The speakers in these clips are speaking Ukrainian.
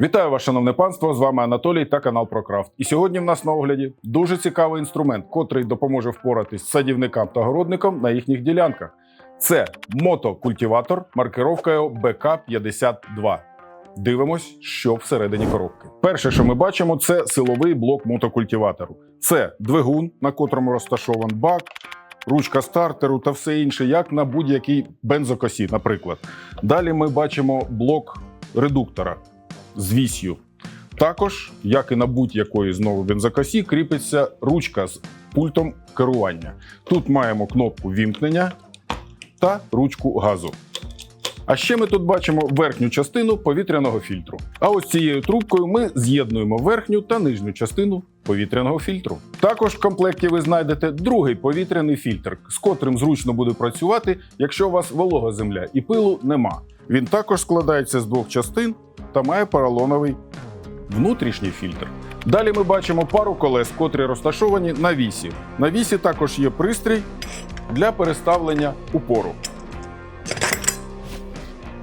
Вітаю вас, шановне панство! З вами Анатолій та канал ProCraft. І сьогодні в нас на огляді дуже цікавий інструмент, котрий допоможе впоратись садівникам та городникам на їхніх ділянках. Це мотокультиватор маркировкою БК-52. Дивимось, що всередині коробки. Перше, що ми бачимо, це силовий блок мотокультиватору. Це двигун, на котрому розташован бак, ручка стартеру та все інше, як на будь-якій бензокосі, наприклад. Далі ми бачимо блок редуктора з вісью. Також, як і на будь-якої знову бензокосі, кріпиться ручка з пультом керування. Тут маємо кнопку вімкнення та ручку газу. А ще ми тут бачимо верхню частину повітряного фільтру. А ось цією трубкою ми з'єднуємо верхню та нижню частину повітряного фільтру. Також в комплекті ви знайдете другий повітряний фільтр, з котрим зручно буде працювати, якщо у вас волога земля і пилу нема. Він також складається з двох частин та має поролоновий внутрішній фільтр. Далі ми бачимо пару колес, котрі розташовані на вісі. На вісі також є пристрій для переставлення упору.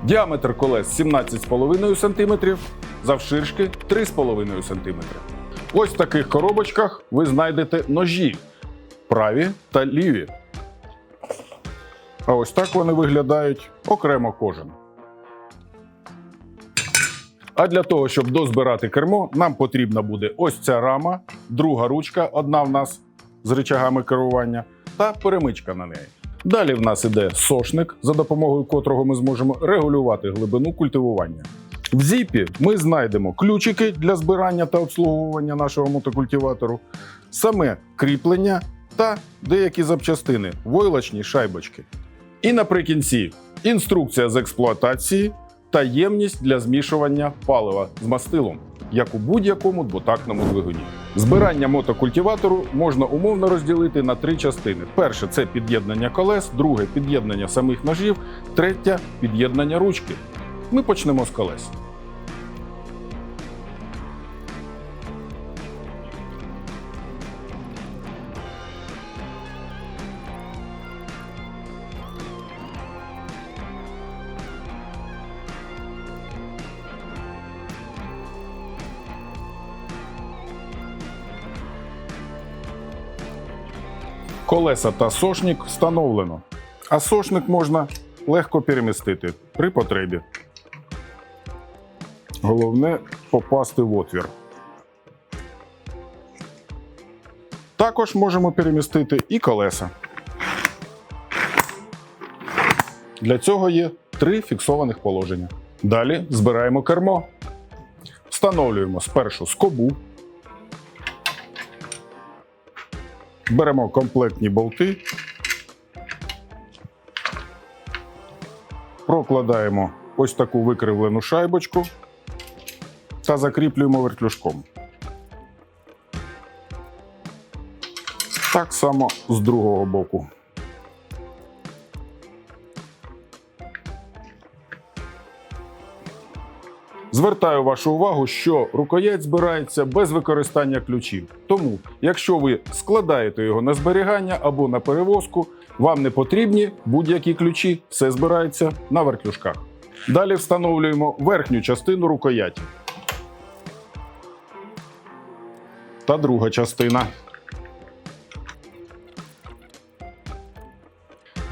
Діаметр колес 17,5 см, завширшки 3,5 см. Ось в таких коробочках ви знайдете ножі праві та ліві. А ось так вони виглядають окремо кожен. А для того, щоб дозбирати кермо, нам потрібна буде ось ця рама, друга ручка, одна в нас з рычагами керування, та перемичка на неї. Далі в нас іде сошник, за допомогою котрого ми зможемо регулювати глибину культивування. В зіпі ми знайдемо ключики для збирання та обслуговування нашого мотокультиватору, саме кріплення та деякі запчастини, войлочні шайбочки. І наприкінці інструкція з експлуатації та ємність для змішування палива з мастилом, як у будь-якому двотактному двигуні. Збирання мотокультиватору можна умовно розділити на три частини: перше це під'єднання колес, друге під'єднання самих ножів, третє під'єднання ручки. Ми почнемо з колес. Колеса та сошник встановлено, а сошник можна легко перемістити при потребі. Головне попасти в отвір. Також можемо перемістити і колеса. Для цього є три фіксованих положення. Далі збираємо кермо. Встановлюємо спершу скобу. Беремо комплектні болти, прокладаємо ось таку викривлену шайбочку та закріплюємо вертлюжком. Так само з другого боку. Звертаю вашу увагу, що рукоять збирається без використання ключів. Тому, якщо ви складаєте його на зберігання або на перевозку, вам не потрібні будь-які ключі, все збирається на вертлюжках. Далі встановлюємо верхню частину рукояті. Та друга частина.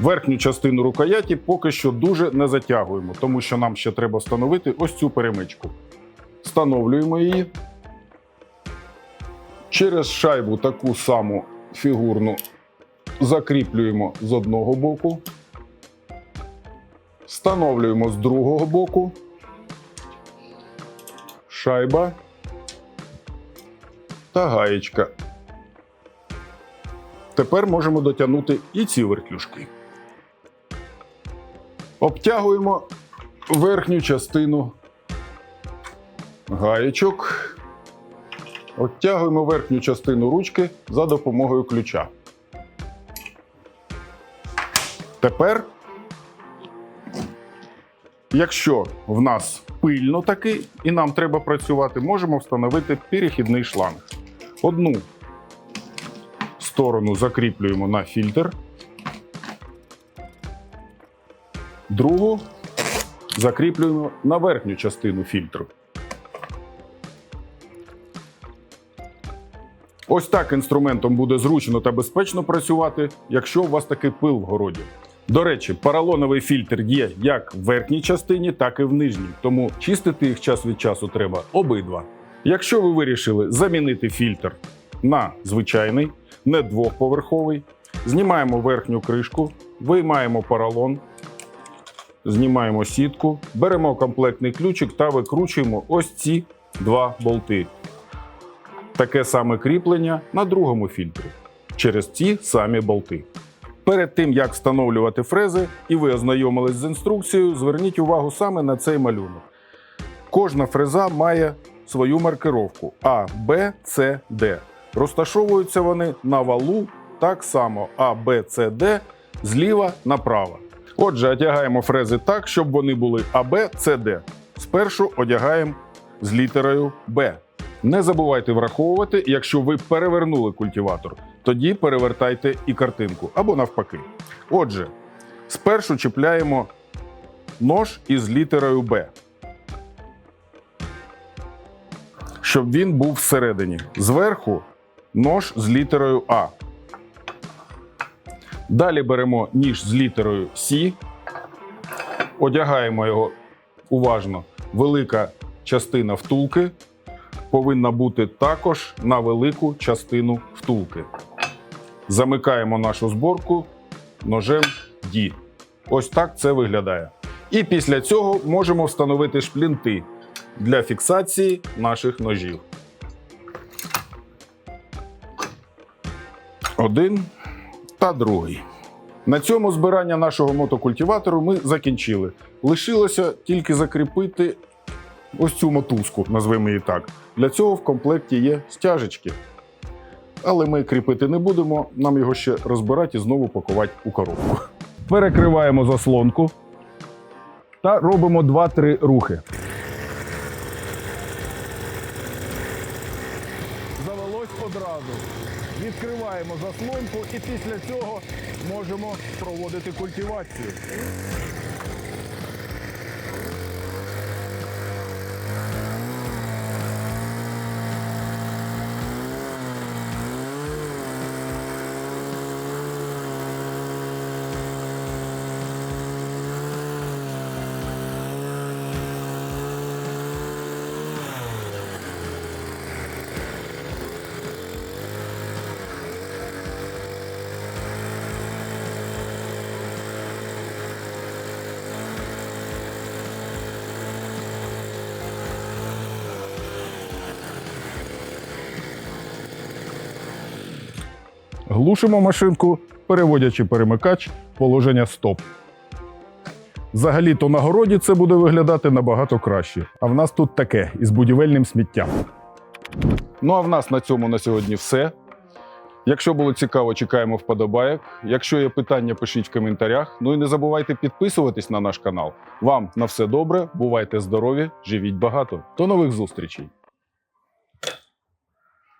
Верхню частину рукояті поки що дуже не затягуємо, тому що нам ще треба встановити ось цю перемичку. Встановлюємо її. Через шайбу таку саму фігурну закріплюємо з одного боку. Встановлюємо з другого боку. Шайба та гаєчка. Тепер можемо дотягнути і ці вертлюжки. Обтягуємо верхню частину гаєчок. Обтягуємо верхню частину ручки за допомогою ключа. Тепер, якщо в нас пильно таки і нам треба працювати, можемо встановити перехідний шланг. Одну сторону закріплюємо на фільтр. Другу закріплюємо на верхню частину фільтру. Ось так інструментом буде зручно та безпечно працювати, якщо у вас таки пил в городі. До речі, паралоновий фільтр є як в верхній частині, так і в нижній, тому чистити їх час від часу треба обидва. Якщо ви вирішили замінити фільтр на звичайний, не двохповерховий, знімаємо верхню кришку, виймаємо паралон знімаємо сітку, беремо комплектний ключик та викручуємо ось ці два болти. Таке саме кріплення на другому фільтрі через ці самі болти. Перед тим як встановлювати фрези і ви ознайомились з інструкцією, зверніть увагу саме на цей малюнок. Кожна фреза має свою маркировку А, Б, С, Д. Розташовуються вони на валу так само А, Б, С, Д зліва направо. Отже, одягаємо фрези так, щоб вони були АБ, СД. Спершу одягаємо з літерою Б. Не забувайте враховувати, якщо ви перевернули культиватор, тоді перевертайте і картинку або навпаки. Отже, спершу чіпляємо нож із літерою Б. Щоб він був всередині. Зверху нож з літерою А. Далі беремо ніж з літерою С, одягаємо його уважно. Велика частина втулки повинна бути також на велику частину втулки. Замикаємо нашу зборку ножем D. Ось так це виглядає. І після цього можемо встановити шплінти для фіксації наших ножів. Один та другий. На цьому збирання нашого мотокультиватору ми закінчили. Лишилося тільки закріпити ось цю мотузку, назвемо її так. Для цього в комплекті є стяжечки. Але ми кріпити не будемо, нам його ще розбирати і знову пакувати у коробку. Перекриваємо заслонку та робимо 2-3 рухи. Відкриваємо заслонку і після цього можемо проводити культивацію. Глушимо машинку, переводячи перемикач в положення стоп. Взагалі-то на городі це буде виглядати набагато краще. А в нас тут таке із будівельним сміттям. Ну а в нас на цьому на сьогодні все. Якщо було цікаво, чекаємо вподобайок. Якщо є питання, пишіть в коментарях. Ну і не забувайте підписуватись на наш канал. Вам на все добре, бувайте здорові, живіть багато. До нових зустрічей!